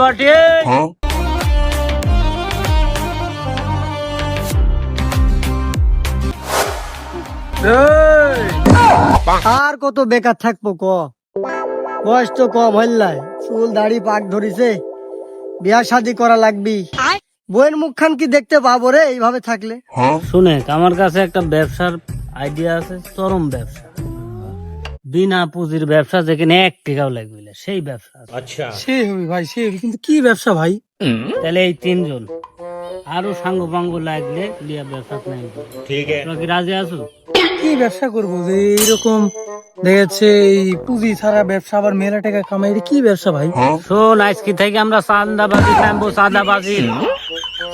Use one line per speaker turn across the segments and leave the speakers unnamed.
বটে
আর কত বেকার থাকব ক? বয়স তো কম হইলাই চুল দাড়ি পাক ধরিছে। বিয়া শাদি করা লাগবি। বইয়ের মুখখান কি দেখতে পাবো রে এইভাবে থাকলে?
শুনে আমার কাছে একটা ব্যবসার আইডিয়া আছে চরম ব্যবসা। বিনা পুঁজির ব্যবসা যেখানে এক টাকাও লাগবে না, সেই ব্যবসা আছে।
সে হবে ভাই সে হবে। কিন্তু কি ব্যবসা ভাই?
তাহলে এই তিনজন। আরও সাঙ্গ পাঙ্গ লাগলে লিয়া ব্যবসা নাই। ঠিক আছে। কি রাজি আছো?
কি ব্যবসা করব যে এইরকম? দেখেছে এই পুঁজি ছাড়া ব্যবসা আবার মেলা টাকা কামাই এটা কি ব্যবসা ভাই?
শোন আজকে থেকে আমরা চান্দাবাজি নামবো সাদাবাজি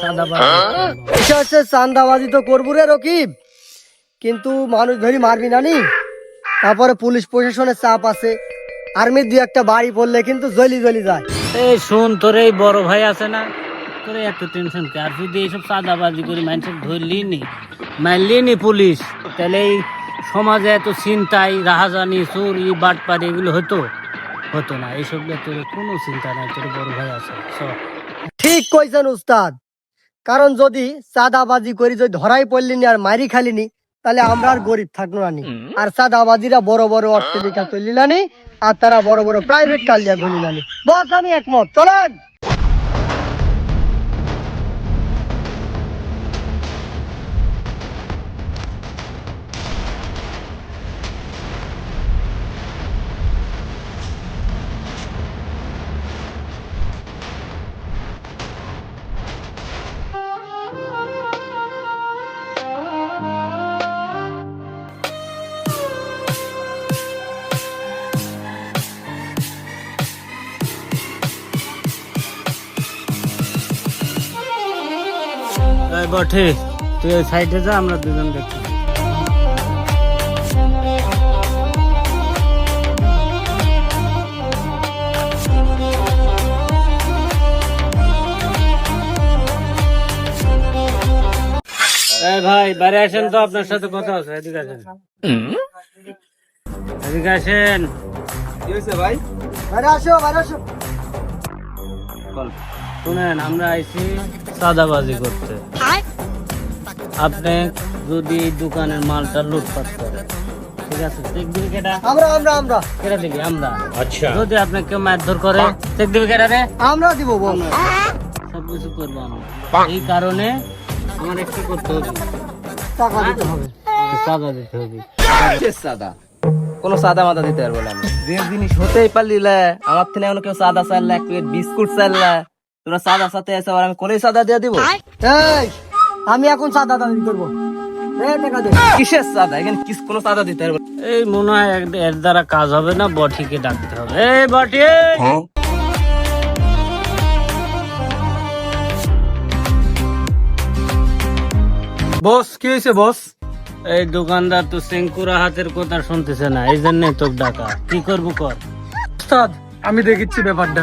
সাদাবাজি
এটা হচ্ছে চান্দাবাজি তো করব রে রকিব। কিন্তু মানুষ ধরি মারবি না নি? তারপরে পুলিশ প্রশাসনের চাপ আছে। আর্মির দুই একটা বাড়ি পড়লে কিন্তু জলি জলি যায়।
এই শোন তোর এই বড় ভাই আছে না? তোর এত টেনশন কে আর যদি এইসব সাদাবাজি করে মানুষের ধরলি নি? মারলি নি পুলিশ? তাহলে এই সমাজে এত চিন্তাই রাহাজানি চুরি বাটপারি এগুলো হতো? হতো না। এইসব নিয়ে তোর কোনো চিন্তা নাই তোর বড় ভাই আছে।
ঠিক কইছেন উস্তাদ। কারণ যদি চাঁদাবাজি করি যদি ধরাই পড়লিনি আর মারি খালিনি তাহলে আমরা আর গরিব থাকব না আর আর সাদাবাদীরা বড় বড় অট্টালিকা তুলিলানি আর তারা বড় বড় প্রাইভেট কালিয়া ঘুরিলানি। বস আমি একমত। চলেন!
বটে তুই ওই সাইডে যা আমরা দুজন দেখছি। এই ভাই বাইরে আসেন তো আপনার সাথে কথা আছে এদিকে আসেন। এদিকে আসেন। কি হয়েছে ভাই?
বাইরে আসো বাইরে আসো।
শুনেন আমরা আইছি সাদাবাজি করতে। আপনি যদি দোকানের মালটা লুটপাট করেন ঠিক আছে? চেক দিবি কেটা
আমরা আমরা আমরা।
কেটা দিবি? আমরা। আচ্ছা। যদি আপনি কেউ মারধর করে চেক দিবি কেটা রে?
আমরা দিব বল
সব কিছু করব আমরা। এই কারণে আমার একটু করতে হবে।
টাকা দিতে হবে।
সাদা দিতে হবে।
সাদা কোনো সাদা মাদা দিতে পারব না আমি। যে জিনিস হতেই পারলিলে আমার থেকে কেউ সাদা চাইলে প্লেট বিস্কুট চাইলে তোরা সাদা সাথে এসে আমি কোনই সাদা দিয়ে দিব?
এই আমি এখন চাঁদা দাবি করব। এই টাকা দে।
কিসের সাদা? এখানে কিস কোনো সাদা দিতে পারব
এই মনে হয় এর দ্বারা কাজ হবে না বটিকে ডাকতে হবে। এই বটি!
বস কি হয়েছে বস?
এই দোকানদার তো সেঙ্কুরা হাতের কথা শুনতেছে না এই জন্য তোর ডাকা। কি করব কর?
আমি দেখিচ্ছি ব্যাপারটা!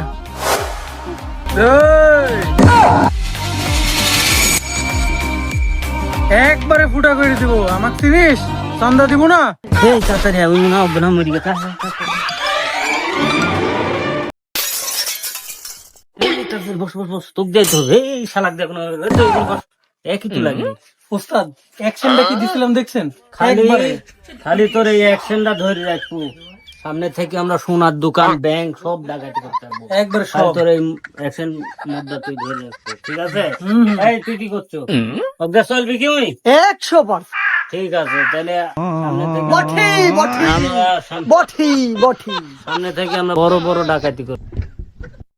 একবারে ফুটা করে দিব। আমার চান্দা দিব না?
এই তাড়াতাড়ি আমি হবে মরি গেছে। বস বস বস তোকে যাইতে হবে এই শালাক দেখো না এই তো এখানে বস। একই তো লাগে।
উস্তাদ অ্যাকশনটা কি দিছিলাম দেখছেন?
খালি খালি তোর এই অ্যাকশনটা ধরে রাখব। সামনে থেকে আমরা সোনার দোকান ব্যাংক সব ডাকাতি করতে পারব।
একবারে সব।
তোর এই অ্যাকশন মুদ্রা তুই ধরে রাখব ঠিক আছে? এই তুই কি করছ? অজ্ঞা চলবি কি ওই
একশো পার্সেন্ট
ঠিক আছে তাহলে সামনে থেকে
বঠি বঠি
আমরা
বঠি বঠি।
সামনে থেকে আমরা বড় বড় ডাকাতি করি